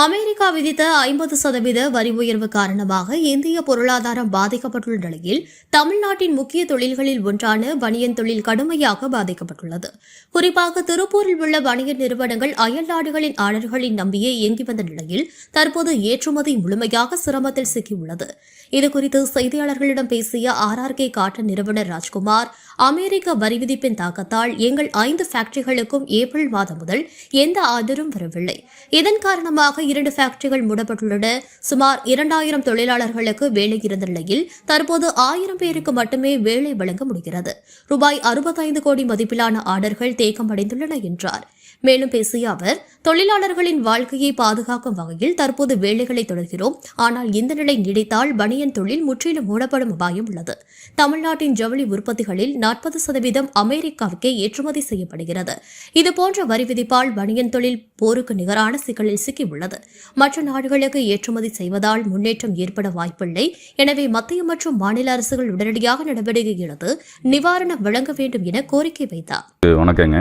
America விதித்த ஐம்பது சதவீத வரி உயர்வு காரணமாக இந்திய பொருளாதாரம் பாதிக்கப்பட்டுள்ள நிலையில் தமிழ்நாட்டின் முக்கிய தொழில்களில் ஒன்றான பனியன் தொழில் கடுமையாக பாதிக்கப்பட்டுள்ளது. குறிப்பாக திருப்பூரில் உள்ள வணிக நிறுவனங்கள் அயல் நாடுகளின் ஆர்டர்களின் நம்பியே இயங்கி வந்த நிலையில் தற்போது ஏற்றுமதி முழுமையாக சிரமத்தில் சிக்கியுள்ளது. இதுகுறித்து செய்தியாளர்களிடம் பேசிய ஆர்ஆர்கே காட்டன் நிறுவனர் ராஜ்குமார் அமெரிக்க வரி விதிப்பின் தாக்கத்தால் எங்கள் ஐந்து ஃபேக்டரிகளுக்கும் ஏப்ரல் மாதம் முதல் எந்த ஆர்டரும் வரவில்லை. இதன் காரணமாக இரண்டு ஃபேக்டரிகள் மூடப்பட்டுள்ளன. சுமார் இரண்டாயிரம் தொழிலாளர்களுக்கு வேலை இருந்த நிலையில் தற்போது ஆயிரம் பேருக்கு மட்டுமே வேலை வழங்க முடிகிறது. ரூபாய் அறுபத்தைந்து கோடி மதிப்பிலான ஆர்டர்கள் தேக்கமடைந்துள்ளன என்றார். மேலும் பேசிய அவர் தொழிலாளர்களின் வாழ்க்கையை பாதுகாக்கும் வகையில் தற்போது வேலைகளை தொடர்கிறோம். ஆனால் இந்த நிலை நீடித்தால் பனியன் தொழில் முற்றிலும் மூடப்படும் அபாயம் உள்ளது. தமிழ்நாட்டின் ஜவுளி உற்பத்திகளில் நாற்பது சதவீதம் அமெரிக்காவுக்கே ஏற்றுமதி செய்யப்படுகிறது. இதுபோன்ற வரி விதிப்பால் பனியன் தொழில் போருக்கு நிகரான சிக்கலில் சிக்கியுள்ளது. மற்ற நாடுகளுக்கு ஏற்றுமதி செய்வதால் முன்னேற்றம் ஏற்பட வாய்ப்பில்லை. எனவே மத்திய மற்றும் மாநில அரசுகள் உடனடியாக நடவடிக்கை எடுத்து நிவாரணம் வழங்க வேண்டும் என கோரிக்கை வைத்தார். வணக்கங்க.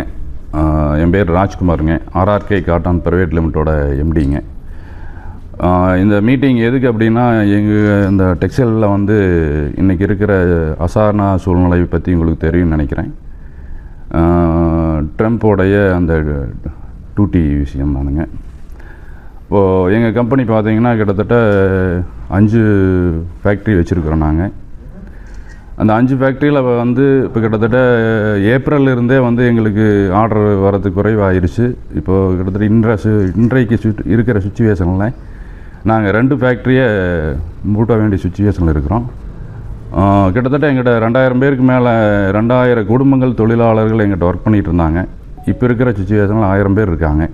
என் பேர் ராஜ்குமாருங்க. ஆர்ஆர்கே காட்டன் ப்ரைவேட் லிமிட்டோட எம்டிங்க இந்த மீட்டிங் எதுக்கு அப்படின்னா எங்கள் இந்த டெக்ஸ்டைலில் வந்து இன்றைக்கி இருக்கிற அசாரண சூழ்நிலை பற்றி உங்களுக்கு தெரியும்னு நினைக்கிறேன். ட்ரம்ப்போடைய அந்த டூட்டி விஷயம் தானுங்க. இப்போது எங்கள் கம்பெனி பார்த்தீங்கன்னா கிட்டத்தட்ட அஞ்சு ஃபேக்ட்ரி வச்சுருக்குறோம் நாங்கள் அந்த அஞ்சு ஃபேக்ட்ரியில் வந்து இப்போ கிட்டத்தட்ட ஏப்ரல்லிருந்தே வந்து எங்களுக்கு ஆர்டர் வரது குறைவாயிருச்சு இப்போது கிட்டத்தட்ட இன்ற சு இன்றைக்கு சு இருக்கிற சுச்சுவேஷனில் நாங்கள் ரெண்டு ஃபேக்ட்ரியை மூட்ட வேண்டிய சுச்சுவேஷனில் இருக்கிறோம். கிட்டத்தட்ட எங்கிட்ட ரெண்டாயிரம் பேருக்கு மேலே ரெண்டாயிரம் குடும்பங்கள் தொழிலாளர்கள் எங்கிட்ட ஒர்க் பண்ணிகிட்டு இருந்தாங்க. இப்போ இருக்கிற சுச்சுவேஷனில் ஆயிரம் பேர் இருக்காங்க.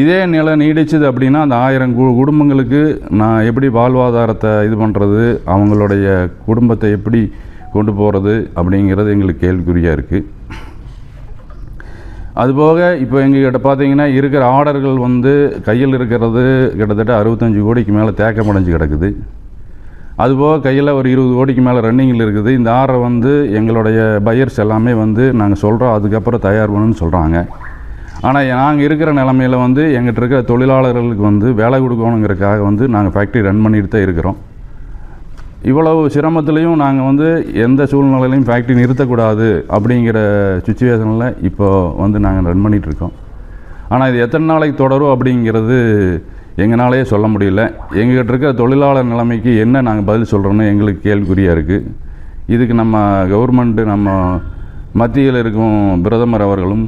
இதே நிலை நீடிச்சுது அப்படின்னா அந்த ஆயிரம் கு குடும்பங்களுக்கு நான் எப்படி வாழ்வாதாரத்தை இது பண்ணுறது அவங்களுடைய குடும்பத்தை எப்படி கொண்டு போகிறது அப்படிங்கிறது எங்களுக்கு கேள்விக்குறியாக இருக்குது அதுபோக இப்போ எங்ககிட்ட பார்த்தீங்கன்னா இருக்கிற ஆர்டர்கள் வந்து கையில் இருக்கிறது கிட்டத்தட்ட அறுபத்தஞ்சு கோடிக்கு மேலே தேக்கமடைஞ்சு கிடக்குது. அதுபோக கையில் ஒரு இருபது கோடிக்கு மேலே ரன்னிங்கில் இருக்குது. இந்த ஆர்டரை வந்து எங்களுடைய பையர்ஸ் எல்லாமே வந்து நாங்கள் சொல்கிறோம் அதுக்கப்புறம் தயார் பண்ணுன்னு சொல்கிறாங்க ஆனால் நாங்கள் இருக்கிற நிலமையில வந்து எங்கிட்ட இருக்கிற தொழிலாளர்களுக்கு வந்து வேலை கொடுக்கணுங்கிறதுக்காக வந்து நாங்கள் ஃபேக்ட்ரி ரன் பண்ணிட்டு தான் இருக்கிறோம். இவ்வளவு சிரமத்துலேயும் நாங்கள் வந்து எந்த சூழ்நிலையிலையும் ஃபேக்ட்ரி நிறுத்தக்கூடாது அப்படிங்கிற சுச்சுவேஷனில் இப்போ வந்து நாங்கள் ரன் பண்ணிகிட்ருக்கோம் இருக்கோம். ஆனால் இது எத்தனை நாளைக்கு தொடரும் அப்படிங்கிறது எங்களாலேயே சொல்ல முடியல. எங்ககிட்ட இருக்கிற தொழிலாளர் நிலைமைக்கு என்ன நாங்கள் பதில் சொல்கிறோன்னு எங்களுக்கு கேள்விக்குறியாக இருக்குது இதுக்கு நம்ம கவர்மெண்ட்டு நம்ம மத்தியில் இருக்கும் பிரதமர் அவர்களும்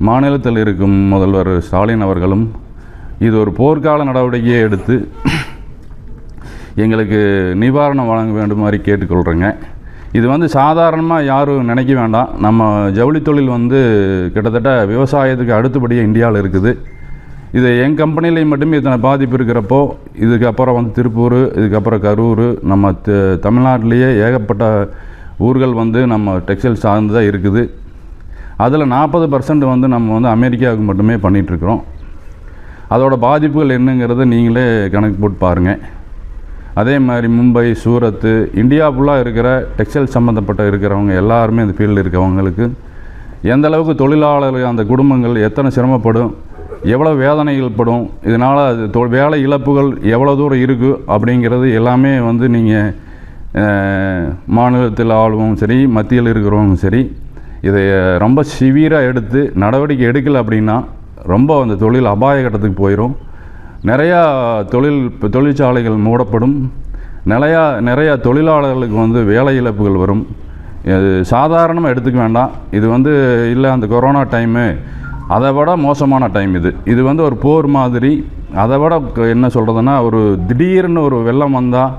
மாநிலத்தில் இருக்கும் முதல்வர் ஸ்டாலின் அவர்களும் இது ஒரு போர்க்கால நடவடிக்கையை எடுத்து எங்களுக்கு நிவாரணம் வழங்க வேண்டுமாறு கேட்டுக்கொள்கிறேங்க இது வந்து சாதாரணமாக யாரும் நினைக்க வேண்டாம். நம்ம ஜவுளி தொழில் வந்து கிட்டத்தட்ட விவசாயத்துக்கு அடுத்தபடியாக இந்தியாவில் இருக்குது. இது என் கம்பெனிலையும் மட்டுமே இத்தனை பாதிப்பு இருக்கிறப்போ இதுக்கப்புறம் வந்து திருப்பூர் இதுக்கப்புறம் கரூர் நம்ம த- தமிழ்நாட்டிலேயே ஏகப்பட்ட ஊர்கள் வந்து நம்ம டெக்ஸ்டைல் சார்ந்து தான் இருக்குது. அதில் நாற்பது பர்சன்ட் வந்து நம்ம வந்து அமெரிக்காவுக்கு மட்டுமே பண்ணிகிட்ருக்குறோம். அதோட பாதிப்புகள் என்னங்கிறத நீங்களே கணக்கு போட்டு பாருங்கள் அதே மாதிரி மும்பை சூரத்து இந்தியா ஃபுல்லாக இருக்கிற டெக்ஸ்டைல் சம்மந்தப்பட்ட இருக்கிறவங்க எல்லாருமே அந்த ஃபீல்டில் இருக்கிறவங்களுக்கு எந்த அளவுக்கு தொழிலாளர்கள் அந்த குடும்பங்கள் எத்தனை சிரமப்படும் எவ்வளோ வேதனைகள் படும் இதனால் அது தொ வேலை இழப்புகள் எவ்வளோ தூரம் இருக்குது அப்படிங்கிறது எல்லாமே வந்து நீங்கள் மாநிலத்தில் ஆளுவும் சரி மத்தியில் இருக்கிறவங்க சரி இதை ரொம்ப சிவியராக எடுத்து நடவடிக்கை எடுக்கலை அப்படின்னா ரொம்ப அந்த தொழில் அபாய கட்டத்துக்கு போயிடும் நிறையா தொழில் இப்போ தொழிற்சாலைகள் மூடப்படும். நிறையா நிறையா தொழிலாளர்களுக்கு வந்து வேலை இழப்புகள் வரும். இது சாதாரணமாக எடுத்துக்க வேண்டாம். இது வந்து இல்லை அந்த கொரோனா டைமு அதை விட மோசமான டைம் இது. இது வந்து ஒரு போர் மாதிரி. அதை விட என்ன சொல்கிறதுனா ஒரு திடீர்னு ஒரு வெள்ளம் வந்தால்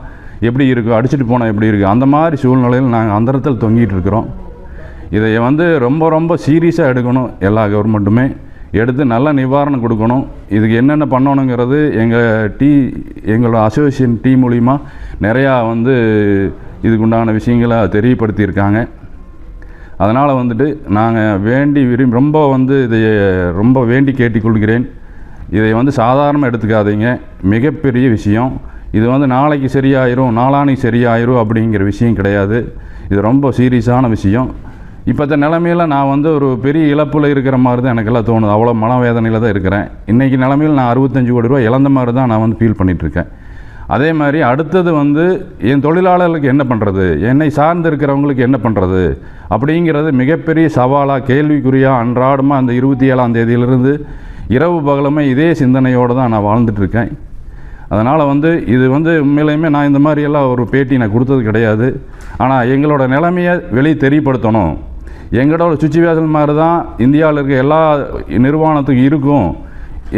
எப்படி இருக்கும் அடிச்சிட்டு போனால் எப்படி இருக்குது அந்த மாதிரி சூழ்நிலையில் நாங்கள் அந்த இடத்துல தொங்கிட்டு இருக்கிறோம். இதை வந்து ரொம்ப ரொம்ப சீரியஸாக எடுக்கணும் எல்லா கவர்மெண்ட்டுமே. எடுத்து நல்ல நிவாரணம் கொடுக்கணும். இதுக்கு என்னென்ன பண்ணணுங்கிறது எங்கள் டீ எங்களோட அசோசியேஷன் டீ மூலிமா நிறையா வந்து இதுக்குண்டான விஷயங்களை தெரியப்படுத்தியிருக்காங்க. அதனால் வந்துட்டு நாங்கள் வேண்டி விரும்பி ரொம்ப வந்து இதை ரொம்ப வேண்டி கேட்டுக்கொள்கிறேன். இதை வந்து சாதாரணமாக எடுத்துக்காதீங்க. மிகப்பெரிய விஷயம். இது வந்து நாளைக்கு சரியாயிரும் நாளானைக்கு சரியாயிரும் அப்படிங்கிற விஷயம் கிடையாது. இது ரொம்ப சீரியஸான விஷயம். இப்போத்த நிலமையில நான் வந்து ஒரு பெரிய இழப்பில் இருக்கிற மாதிரி தான் எனக்கெல்லாம் தோணுது. அவ்வளோ மனவேதனையில் தான் இருக்கிறேன். இன்றைக்கி நிலமையில் நான் அறுபத்தஞ்சு கோடி ரூபா இழந்த மாதிரி தான் நான் வந்து ஃபீல் பண்ணிகிட்ருக்கேன் அதே மாதிரி அடுத்தது வந்து என் தொழிலாளர்களுக்கு என்ன பண்ணுறது என்னை சார்ந்து இருக்கிறவங்களுக்கு என்ன பண்ணுறது அப்படிங்கிறது மிகப்பெரிய சவாலாக கேள்விக்குறியாக அன்றாடமாக அந்த இருபத்தி ஏழாம் தேதியிலிருந்து இரவு பகலுமே இதே சிந்தனையோடு தான் நான் வாழ்ந்துட்டுருக்கேன் அதனால் வந்து இது வந்து உண்மையிலையுமே நான் இந்த மாதிரியெல்லாம் ஒரு பேட்டி நான் கொடுத்தது கிடையாது. ஆனால் எங்களோட நிலைமையை வெளியே தெரியப்படுத்தணும். எங்களோட சுச்சுவேஷன் மாதிரி தான் இந்தியாவில் இருக்க எல்லா நிர்வாணத்துக்கும் இருக்கும்.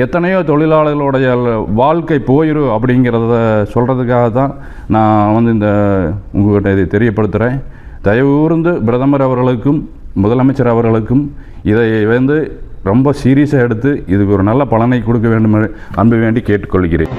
எத்தனையோ தொழிலாளர்களுடைய வாழ்க்கை போயிடும் அப்படிங்கிறத சொல்கிறதுக்காக தான் நான் வந்து இந்த உங்கள்கிட்ட இதை தெரியப்படுத்துகிறேன் தயவு கூர்ந்து பிரதமர் அவர்களுக்கும் முதலமைச்சர் அவர்களுக்கும் இதை வந்து ரொம்ப சீரியஸாக எடுத்து இதுக்கு ஒரு நல்ல பலனை கொடுக்க வேண்டும் என்று அன்பு வேண்டி கேட்டுக்கொள்கிறேன்.